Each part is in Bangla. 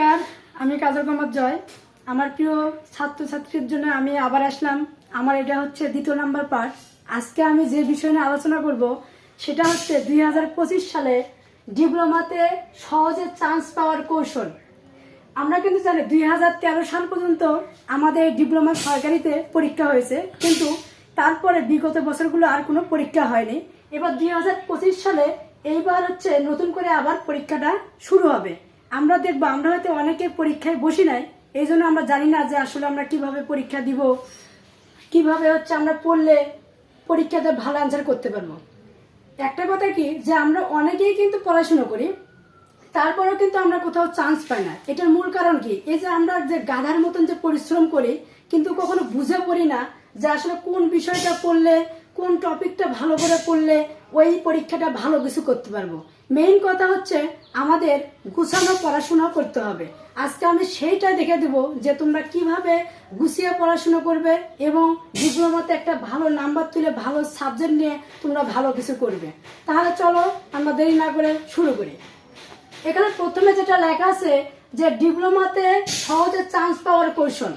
নমস্কার, আমি কাজল কুমার জয়। আমার প্রিয় ছাত্রছাত্রীর জন্য আমি আবার আসলাম। আমার এটা হচ্ছে দ্বিতীয় নাম্বার পার্ট আজকে আমি যে বিষয় নিয়ে আলোচনা করব, সেটা হচ্ছে দুই হাজার পঁচিশ সালে ডিপ্লোমাতে সহজে চান্স পাওয়ার কৌশল। আমরা কিন্তু জানি দুই হাজার তেরো সাল পর্যন্ত আমাদের ডিপ্লোমা সরকারিতে পরীক্ষা হয়েছে, কিন্তু তারপরে বিগত বছরগুলো আর কোনো পরীক্ষা হয়নি। এবার দুই হাজার পঁচিশ সালে এইবার হচ্ছে নতুন করে আবার পরীক্ষাটা শুরু হবে। আমরা দেখব, আমরা হয়তো অনেকে পরীক্ষায় বসি নাই এই জন্য আমরা জানি না যে আসলে আমরা কীভাবে পরীক্ষা দিব, কীভাবে হচ্ছে আমরা পড়লে পরীক্ষাতে ভালো অ্যান্সার করতে পারব। একটা কথা কি, যে আমরা অনেকেই কিন্তু পড়াশুনো করি, তারপরেও কিন্তু আমরা কোথাও চান্স পাই না। এটার মূল কারণ কি, এই যে আমরা যে গাধার মতন যে পরিশ্রম করি, কিন্তু কখনো বুঝে পড়ি না যে আসলে কোন বিষয়টা পড়লে কোন টপিকটা ভালো করে পড়লে ওই পরীক্ষাটা ভালো কিছু করতে পারব। মেইন কথা হচ্ছে আমাদের গুছানো পড়াশোনা করতে হবে। আজকে আমি সেইটা দেখে দেব যে তোমরা কীভাবে গুছিয়ে পড়াশোনা করবে এবং ডিপ্লোমাতে একটা ভালো নাম্বার তুলে ভালো সাবজেক্ট নিয়ে তোমরা ভালো কিছু করবে। তাহলে চলো আমরা দেরি না করে শুরু করি। এখানে প্রথমে যেটা লেখা আছে যে ডিপ্লোমাতে সহজে চান্স পাওয়ার কৌশল।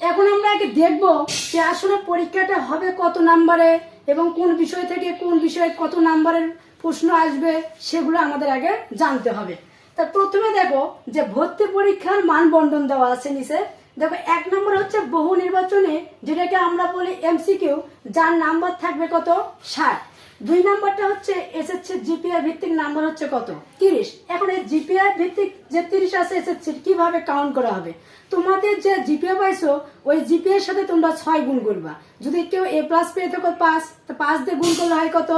এখন আমরা আগে দেখব যে আসলে পরীক্ষাটা হবে কত নাম্বারে এবং কোন বিষয় থেকে কোন বিষয়ে কত নাম্বারের প্রশ্ন আসবে সেগুলো আমাদের আগে জানতে হবে। তা প্রথমে দেখো যে ভর্তি পরীক্ষার মানবন্টন দেওয়া আছে নিচে। দেখো, এক নম্বর হচ্ছে বহু নির্বাচনে যেটাকে আমরা বলি এমসিকিউ, যার নাম্বার থাকবে কত? ষাট। দুই নাম্বারটা হচ্ছে এসএসসি জিপিআই ভিত্তিক নাম্বার হচ্ছে কত? তিরিশ। এখন এই জিপিআই ভিত্তিক যে তিরিশ আছে এসএসসি কীভাবে কাউন্ট করা হবে? তোমাদের যে জিপিএ পাইছো, ওই জিপিএ সাথে তোমরা ছয় গুণ করবা। যদি কেউ এ প্লাস পেয়ে থাকো পাঁচ, তো পাঁচ দিয়ে গুণ করলে হয় কত?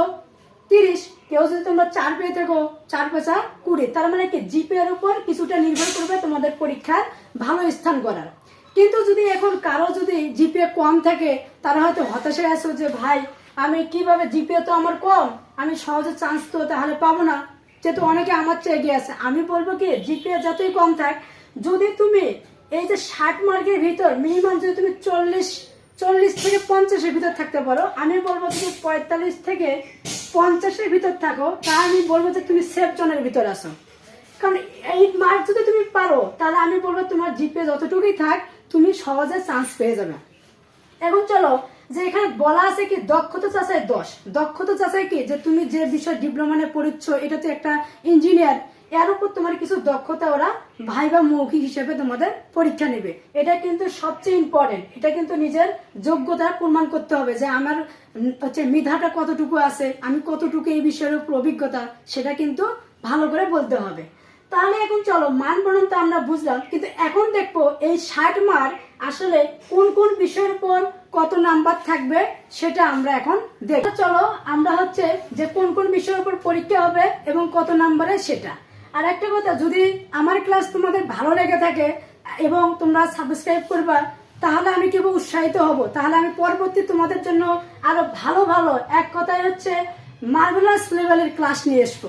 তিরিশ। কেউ যদি তোমরা চার পেয়ে থাকো, চার পেঁচা কুড়ি। তার মানে কি জিপে এর উপর কিছুটা নির্ভর করবে তোমাদের পরীক্ষার ভালো স্থান করার। কিন্তু যদি এখন কারও যদি জিপিএ কম থাকে, তারা হয়তো হতাশায় আসো যে, ভাই আমি কীভাবে জিপিএ তো আমার কম, আমি সহজে চান্স তো তাহলে পাবো না। যেহেতু অনেকে আমার চেয়ে এগিয়ে আছে। আমি বলব কি, জিপিএ যতই কম থাক, যদি তুমি এই যে ষাট মার্কের ভিতর মিনিমাম যদি তুমি চল্লিশ চল্লিশ থেকে পঞ্চাশের ভিতর থাকতে পারো, আমি বলব তুমি পঁয়তাল্লিশ থেকে পঞ্চাশের ভিতর থাকো, তা আমি বলব যে তুমি সেফ জনের ভিতর আসো কারণ এই মার্ক যদি তুমি পারো, তাহলে আমি বলব তোমার জিপে যতটুকুই থাক, তুমি সহজে চান্স পেয়ে যাবে। এখন চলো যে এখানে বলা আছে কি দক্ষতা চাষাই দশ দক্ষতা চাষাই কি? যে তুমি যে বিষয় ডিপ্লোমা নিয়ে পড়িচ্ছ এটা তো একটা ইঞ্জিনিয়ার এর উপর তোমার কিছু দক্ষতা ওরা ভাই বা মৌখিক হিসেবে তোমাদের পরীক্ষা নেবে। এটা কিন্তু সবচেয়ে ইম্পর্টেন্ট এটা কিন্তু নিজের যোগ্যতা প্রমাণ করতে হবে যে আমার হচ্ছে মেধাটা কতটুকু আছে, আমি কতটুকু এই বিষয়ের উপর অভিজ্ঞতা, সেটা কিন্তু ভালো করে বলতে হবে। তাহলে এখন চলো, মান বরণ তো আমরা বুঝলাম, কিন্তু এখন দেখব এই ষাট মার আসলে কোন কোন বিষয়ের উপর কত নাম্বার থাকবে সেটা আমরা এখন দেখব। চলো, আমরা হচ্ছে যে কোন কোন বিষয়ের উপর পরীক্ষা হবে এবং কত নাম্বারে সেটা। আর একটা কথা, যদি আমার ক্লাস তোমাদের ভালো লেগে থাকে এবং তোমরা সাবস্ক্রাইব করবা, তাহলে আমি কেবল উৎসাহিত হব। তাহলে আমি পরবর্তী তোমাদের জন্য আরও ভালো ভালো এক কথায় হচ্ছে মার্ভেলাস লেভেলের ক্লাস নিয়ে আসব।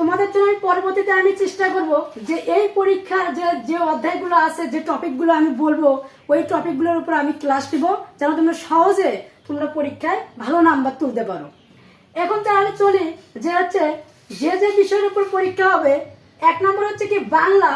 তোমাদের জন্য পরবর্তীতে আমি চেষ্টা করব যে এই পরীক্ষার যে যে অধ্যায়গুলো আছে, যে টপিকগুলো আমি বলব, ওই টপিকগুলোর উপর আমি ক্লাস দিব যেন তোমরা সহজে তোমরা পরীক্ষায় ভালো নাম্বার তুলতে পারো। এখন তাহলে চলি, যে হচ্ছে যে যে বিষয়ের উপর পরীক্ষা হবে, এক নম্বর হচ্ছে কি বাংলা,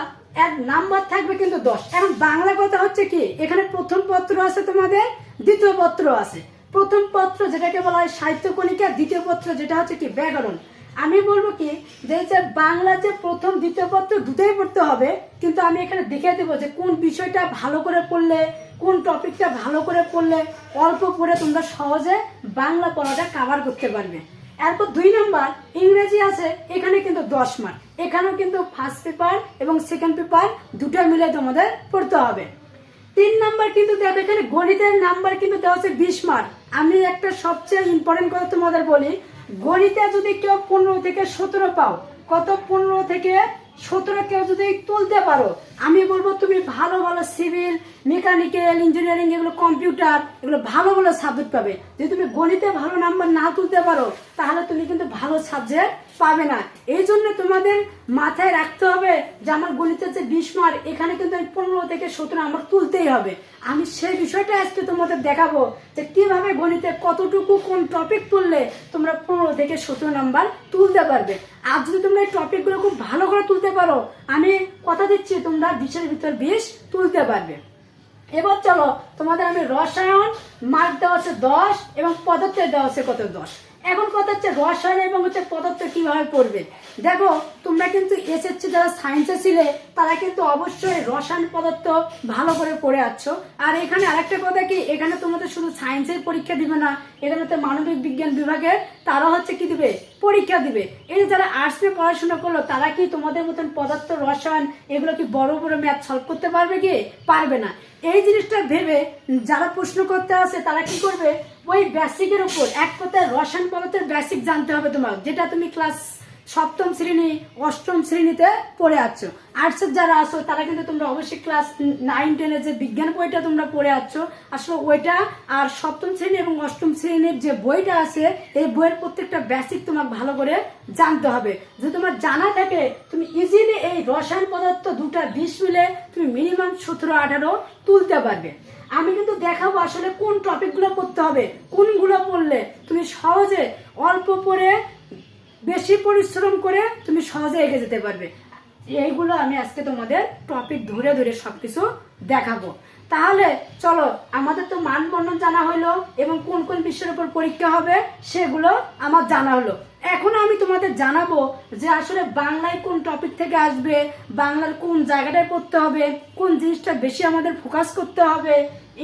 এক নাম্বার থাকবে কিন্তু দশ। এখন বাংলা কথা হচ্ছে কি, এখানে প্রথম পত্র আছে তোমাদের, দ্বিতীয় পত্র আছে। প্রথম পত্র যেটাকে বলা হয় সাহিত্য কণিকা, দ্বিতীয় পত্র যেটা হচ্ছে কি ব্যাকরণ। আমি বলব কি, যে বাংলা যে প্রথম, দ্বিতীয় পত্র দুটোই পড়তে হবে, কিন্তু আমি এখানে দেখে দেবো যে কোন বিষয়টা ভালো করে পড়লে, কোন টপিকটা ভালো করে পড়লে অল্প পড়ে তোমরা সহজে বাংলা পড়াটা কাভার করতে পারবে। এরপর দুই নম্বর, ইংরেজি আছে, এখানে কিন্তু দশ মার্ক এখানেও কিন্তু ফার্স্ট পেপার এবং সেকেন্ড পেপার দুটো মিলে তোমাদের পড়তে হবে। তিন নাম্বার কিন্তু দেখো, এখানে গণিতের নাম্বার কিন্তু দেওয়া হচ্ছে বিশ মার্ক আমি একটা সবচেয়ে ইম্পর্টেন্ট কথা তোমাদের বলি গণিতে যদি কেউ পনেরো থেকে সতেরো পাও কত পনেরো থেকে সতেরো কেউ যদি তুলতে পারো, আমি বলব তুমি ভালো ভালো সিভিল, মেকানিক্যাল, ইঞ্জিনিয়ারিং, এগুলো কম্পিউটার, এগুলো ভালো ভালো সাবজেক্ট পাবে। যদি তুমি গণিতে ভালো নাম্বার না তুলতে পারো, তাহলে তুমি কিন্তু ভালো সাবজেক্ট পাবে না। এই জন্য তোমাদের মাথায় রাখতে হবে যে আমার গণিতের যে বিশ মার্ক এখানে কিন্তু আমি পনেরো থেকে সতেরো আমার তুলতেই হবে। আমি সেই বিষয়টা আজকে তোমাদের দেখাবো যে কীভাবে গণিতে কতটুকু কোন টপিক তুললে তোমরা পনেরো থেকে সতেরো নাম্বার তুলতে পারবে। আর যদি তোমরা এই টপিকগুলো খুব ভালো করে তুলতে পারো, আমি কথা দিচ্ছি, তোমরা বিষের ভিতর বেশ তুলতে পারবে। এবার চলো, তোমাদের আমি রসায়ন মার্ক দেওয়া হচ্ছে দশ এবং পদার্থের দেওয়া হচ্ছে কত দশ। এখন কথা হচ্ছে রসায়ন এবং হচ্ছে পদার্থ কীভাবে পড়বে দেখো তোমরা কিন্তু এসএসসি যারা সায়েন্সে ছিলে, তারা কিন্তু অবশ্যই রসায়ন পদার্থ ভালো করে পড়ে আছো। আর এখানে আরেকটা কথা কি, এখানে তোমাদের শুধু সায়েন্সের পরীক্ষা দিবে না, এখানে তো মানবিক বিজ্ঞান বিভাগের তারা হচ্ছে কি দিবে? পরীক্ষা দিবে। এই যে যারা আর্টস নিয়ে পড়াশোনা করল, তারা কি তোমাদের মতন পদার্থ, রসায়ন, এগুলো কি বড় বড় ম্যাথ সলভ করতে পারবে কি? পারবে না। এই জিনিসটা ভেবে যারা প্রশ্ন করতে আসে, তারা কি করবে? ওই বেসিকের উপর, এক কথায় রসায়ন পদার্থের বেসিক জানতে হবে তোমার যেটা তুমি ক্লাস সপ্তম শ্রেণি, অষ্টম শ্রেণীতে পড়ে আছো। আর্টসের যারা আছো, তারা কিন্তু তোমরা অবশ্যই ক্লাস নাইন টেনের যে বিজ্ঞান বইটা তোমরা পড়ে আছো, আসলে ওইটা আর সপ্তম শ্রেণি এবং অষ্টম শ্রেণির যে বইটা আছে, এই বইয়ের প্রত্যেকটা বেসিক তোমাকে ভালো করে জানতে হবে। যদি তোমার জানা থাকে, তুমি ইজিলি এই রসায়ন পদার্থ দুটা বিষ মিলে তুমি মিনিমাম সতেরো, আঠারো তুলতে পারবে। আমি কিন্তু দেখাবো আসলে কোন টপিকগুলো পড়তে হবে, কোনগুলো পড়লে তুমি সহজে অল্প পড়ে বেশি পরিশ্রম করে তুমি সহজে এগিয়ে যেতে পারবে। এইগুলো আমি আজকে তোমাদের টপিক ধরে ধরে সবকিছু দেখাবো। তাহলে চলো আমাদের তো মানবন্ধন জানা হলো এবং কোন কোন বিষয়ের উপর পরীক্ষা হবে সেগুলো আমার জানা হলো। এখন আমি তোমাদের জানাব যে আসলে বাংলায় কোন টপিক থেকে আসবে বাংলার কোন জায়গাটায় পড়তে হবে কোন জিনিসটা বেশি আমাদের ফোকাস করতে হবে।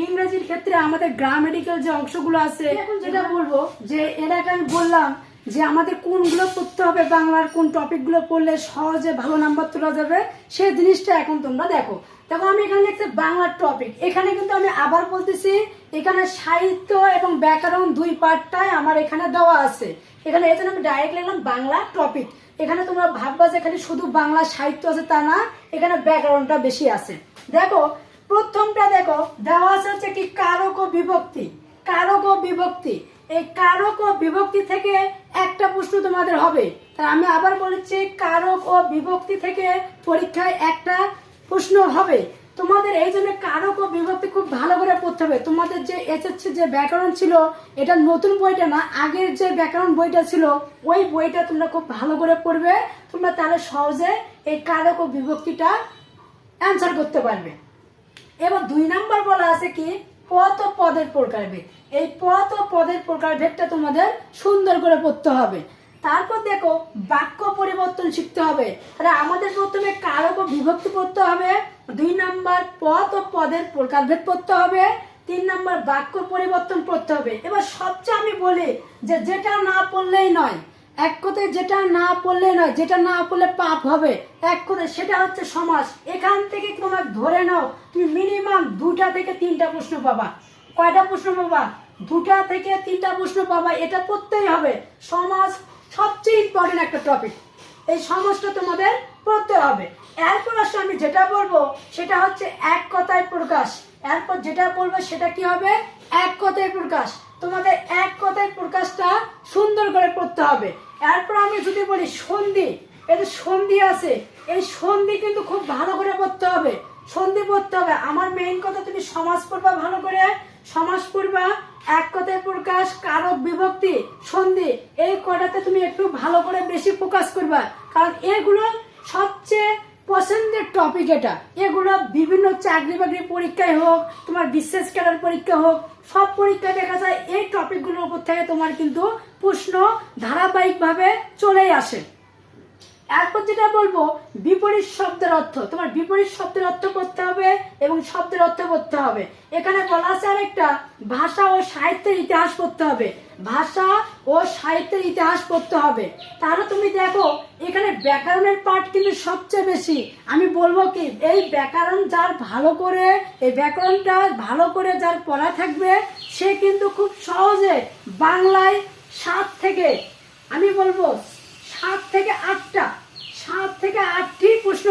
ইংরেজির ক্ষেত্রে আমাদের গ্রামেটিক্যাল যে অংশগুলো আছে এখন যেটা বলব যে এর আগে আমি বললাম যে আমাদের কোনগুলো পড়তে হবে বাংলার, কোন টপিকগুলো পড়লে সহজে ভালো নাম্বার তোলা যাবে সেই জিনিসটা এখন তোমরা দেখো। দেখো, আমি এখানে লিখছি বাংলার টপিক। এখানে কিন্তু আমি আবার বলতেছি, এখানে সাহিত্য এবং ব্যাকরণ দুই পার্টটাই আমার এখানে দেওয়া আছে। এখানে এই আমি ডাইরেক্ট লিখলাম বাংলা টপিক। এখানে তোমরা ভাববা যে এখানে শুধু বাংলা সাহিত্য আছে তা না, এখানে ব্যাকরণটা বেশি আছে। দেখো, প্রথমটা দেখো, দেওয়া আছে হচ্ছে কি কারক ও বিভক্তি। কারক ও বিভক্তি। এই কারক ও বিভক্তি থেকে একটা প্রশ্ন তোমাদের হবে। তা আমি আবার বলেছি, কারক ও বিভক্তি থেকে পরীক্ষায় একটা প্রশ্ন হবে। তোমাদের এই জন্য কারক ও বিভক্তি খুব ভালো করে পড়তে হবে। তোমাদের যে এসএসসি যে ব্যাকরণ ছিল, এটা নতুন বইটা না, আগের যে ব্যাকরণ বইটা ছিল, ওই বইটা তোমরা খুব ভালো করে পড়বে। তোমরা তাহলে সহজে এই কারক ও বিভক্তিটা অ্যান্সার করতে পারবে। এবার দুই নাম্বার বলা আছে কি পদ ও পদের প্রকারভেদ। এই পদ ও পদের প্রকারভেদটা তোমাদের সুন্দর করে পড়তে হবে। তারপর দেখো, বাক্য পরিবর্তন শিখতে হবে। তাহলে আমাদের প্রথমে কারক ও বিভক্তি পড়তে হবে। দুই নাম্বার পদ ও পদের প্রকারভেদ পড়তে হবে। তিন নাম্বার বাক্য পরিবর্তন পড়তে হবে। এবার সবচেয়ে আমি বলি যে যেটা না পড়লেই নয় এক কথায় যেটা না পড়লে নয়, যেটা না পড়লে পাপ হবে। এক কথায় সেটা হচ্ছে সমাজ। এখান থেকে তোমার ধরে নাও, তুমি মিনিমাম দুটা থেকে তিনটা প্রশ্ন পাবা। কয়টা প্রশ্ন পাবা? দুটা থেকে তিনটা প্রশ্ন পাবা, এটা পড়তেই হবে। সমাজ সবচেয়ে ইম্পর্টেন্ট একটা টপিক এই সমাজটা তোমাদের পড়তে হবে। এরপর আসলে আমি যেটা বলব, সেটা হচ্ছে এক কথায় প্রকাশ। এরপর যেটা বলব, সেটা কি হবে? এক কথায় প্রকাশ। তোমাদের এক কথায় প্রকাশটা সুন্দর করে পড়তে হবে। এরপর আমি যদি বলি সন্ধি যে সন্ধি আছে, এই সন্ধি কিন্তু খুব ভালো করে পড়তে হবে। সন্ধি পড়তে হবে। আমার মেইন কথা তুমি সমাজ পড়বা ভালো করে। সমাজ পড়বা, এক কথায় প্রকাশ, কারক বিভক্তি, সন্ধি, এই কটাতে তুমি একটু ভালো করে বেশি ফোকাস করবা। কারণ এগুলো সবচেয়ে পছন্দের টপিক এটা। এগুলো বিভিন্ন চাকরি বাকরি পরীক্ষায় হোক, তোমার বিশেষ ক্যাডার পরীক্ষা হোক, সব পরীক্ষায় দেখা যায় এই টপিকগুলোর উপর থেকে তোমার কিন্তু প্রশ্ন ধারাবাহিকভাবে চলেই আসে। এরপর যেটা বলব, বিপরীত শব্দের অর্থ। তোমার বিপরীত শব্দের অর্থ করতে হবে এবং শব্দের অর্থ করতে হবে। এখানে বলা আছে আরেকটা, ভাষা ও সাহিত্যের ইতিহাস পড়তে হবে। ভাষা ও সাহিত্যের ইতিহাস পড়তে হবে। তাহলে তুমি দেখো, এখানে ব্যাকরণের পার্ট কিন্তু সবচেয়ে বেশি। আমি বলব কি, এই ব্যাকরণ যার ভালো করে, এই ব্যাকরণটা ভালো করে যার পড়া থাকবে, সে কিন্তু খুব সহজে বাংলায় সাত থেকে, আমি বলব, সাত থেকে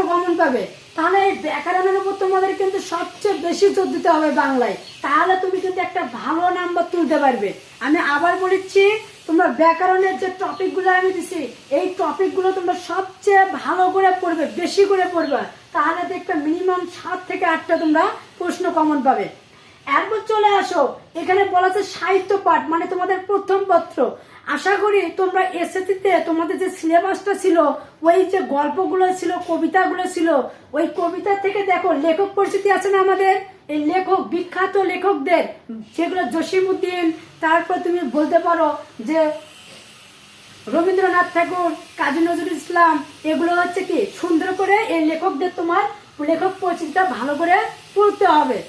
কমন পাবে। তাহলে এই ব্যাকরণের উপর তোমাদের কিন্তু সবচেয়ে বেশি জোর দিতে হবে বাংলায়। তাহলে তুমি কিন্তু একটা ভালো নাম্বার তুলতে পারবে। আমি আবার বলেছি, তোমরা ব্যাকরণের যে টপিকগুলো আমি দিছি, এই টপিকগুলো তোমরা সবচেয়ে ভালো করে পড়বে, বেশি করে পড়বে। তাহলে দেখবে মিনিমাম সাত থেকে আটটা তোমরা প্রশ্ন কমন পাবে। এরপর চলে আসো। এখানে বলা আছে সাহিত্য পাঠ মানে তোমাদের প্রথম পত্র। আশা করি তোমরা এসএসসিতে তোমাদের যে সিলেবাসটা ছিল, ওই যে গল্পগুলো ছিল, কবিতাগুলো ছিল, ওই কবিতা থেকে দেখো লেখক পরিচিতি আছে না আমাদের? এই লেখক, বিখ্যাত লেখকদের যেগুলো জসিমুদ্দিন তারপর তুমি বলতে পারো যে রবীন্দ্রনাথ ঠাকুর, কাজী নজরুল ইসলাম, এগুলো হচ্ছে কি সুন্দর করে এই লেখকদের তোমার লেখক পরিচিতিটা ভালো করে পড়তে হবে।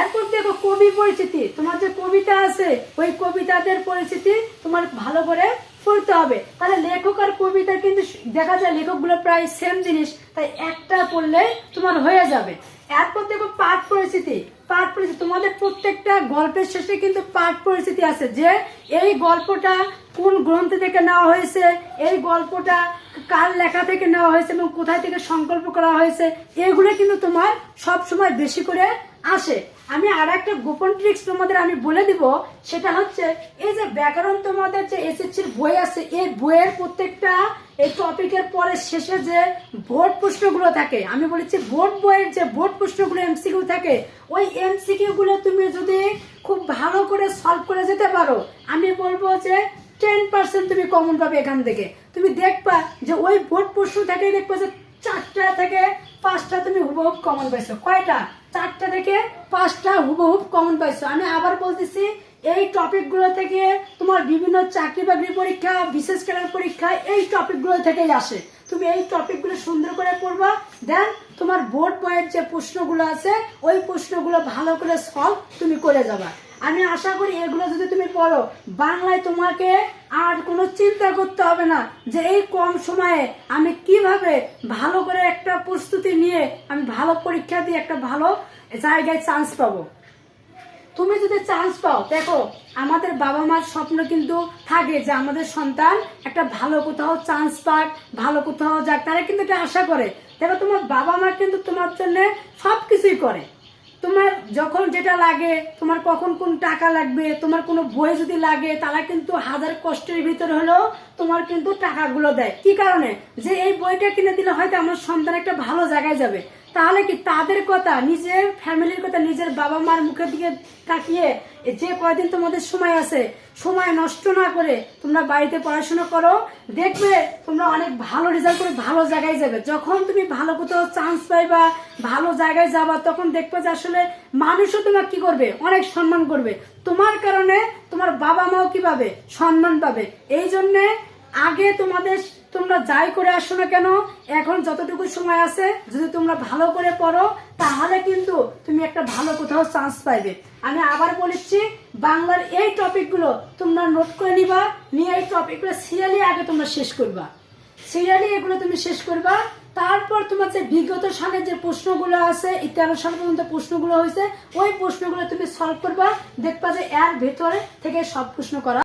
এরপর দেখো কবি পরিচিতি। তোমার যে কবিতা আছে, ওই কবিতাদের পরিচিতি তোমার ভালো করে পড়তে হবে। তাহলে লেখক আর কবিতা কিন্তু দেখা যায় লেখকগুলো প্রায় সেম জিনিস, তাই একটা পড়লে তোমার হয়ে যাবে। এরপর দেখো পাঠ পরিচিতি। পাঠ পরিচিতি, তোমাদের প্রত্যেকটা গল্পের শেষে কিন্তু পাঠ পরিচিতি আছে যে এই গল্পটা কোন গ্রন্থ থেকে নেওয়া হয়েছে, এই গল্পটা কার লেখা থেকে নেওয়া হয়েছে এবং কোথায় থেকে সংকল্প করা হয়েছে, এগুলো কিন্তু তোমার সব সময় বেশি করে আসে। আমি আর একটা গোপন ট্রিক্স তোমাদের আমি বলে দিব, সেটা হচ্ছে, এই যে ব্যাকরণ তোমাদের যে এসএসসির বই আছে, এই বইয়ের প্রত্যেকটা, এই টপিকের পরে শেষে যে বোর্ড প্রশ্নগুলো থাকে, আমি বলেছি ভোট বইয়ের যে বোর্ড প্রশ্নগুলো এমসিকিউ থাকে, ওই এমসিকিউ গুলো তুমি যদি খুব ভালো করে সলভ করে যেতে পারো, আমি বলব যে টেন পার্সেন্ট তুমি কমন পাবে এখান থেকে। তুমি দেখবা যে ওই ভোট প্রশ্ন থেকে দেখবা যে চারটা থেকে পাঁচটা তুমি হুবহুব কমন পাইছো। কয়টা? চারটা থেকে পাঁচটা হুবহুব কমন পাইছো। আমি আবার বলতেছি, এই টপিকগুলো থেকে তোমার বিভিন্ন চাকরি বাকরি পরীক্ষা, বিশেষ ক্যাডার পরীক্ষা, এই টপিকগুলো থেকেই আসে। তুমি এই টপিকগুলো সুন্দর করে পড়বা দেন তোমার বোর্ড বইয়ের যে প্রশ্নগুলো আছে, ওই প্রশ্নগুলো ভালো করে সলভ তুমি করে যাবা। আমি আশা করি এগুলো যদি তুমি পড়ো বাংলায় তোমাকে আর কোনো চিন্তা করতে হবে না যে এই কম সময়ে আমি কীভাবে ভালো করে একটা প্রস্তুতি নিয়ে আমি ভালো পরীক্ষা দিয়ে একটা ভালো জায়গায় চান্স পাবো। তুমি যদি চান্স পাও, দেখো, আমাদের বাবা মার স্বপ্ন কিন্তু থাকে যে আমাদের সন্তান একটা ভালো কোথাও চান্স পাক, ভালো কোথাও যাক, তারা কিন্তু এটা আশা করে। দেখো, তোমার বাবা মা কিন্তু তোমার জন্য সব কিছুই করে। তোমার যখন যেটা লাগে, তোমার কখন কোন টাকা লাগবে, তোমার কোনো বই যদি লাগে, তারা কিন্তু হাজার কষ্টের ভিতরে হলেও তোমার কিন্তু টাকাগুলো দেয়। কি কারণে? যে এই বইটা কিনে দিলে হয়তো আমার সন্তান একটা ভালো জায়গায় যাবে। তাহলে কি তাদের কথা, নিজের ফ্যামিলির কথা, নিজের বাবা মার মুখের দিকে তাকিয়ে যে কয়দিন তোমাদের সময় আছে, সময় নষ্ট না করে তোমরা বাড়িতে পড়াশোনা করো, দেখবে তোমরা অনেক ভালো রেজাল্ট করে ভালো জায়গায় যাবে। যখন তুমি ভালো কোথাও চান্স পাইবা, ভালো জায়গায় যাবা, তখন দেখবে যে আসলে মানুষও তোমার কি করবে? অনেক সম্মান করবে। তোমার কারণে তোমার বাবা মাও কি পাবে সম্মান পাবে? এই জন্যে আগে তোমাদের তোমরা যাই করে আসো না কেন? এখন যতটুকু সময় আছে, যদি তোমরা ভালো করে পড়ো, তাহলে কিন্তু তুমি একটা ভালো কোথাও চান্স পাইবে। আমি আবার বলেছি, বাংলার এই টপিকগুলো তোমরা নোট করে নিবা, নিয়ে এই টপিকগুলো সিরিয়ালি আগে তোমরা শেষ করবা। সিরিয়ালি এগুলো তুমি শেষ করবা, তারপর তোমার যে বিগত সালের যে প্রশ্নগুলো আছে তেরো সাল পর্যন্ত প্রশ্নগুলো হয়েছে, ওই প্রশ্নগুলো তুমি সলভ করবা, দেখবা যে এর ভেতরে থেকে সব প্রশ্ন করা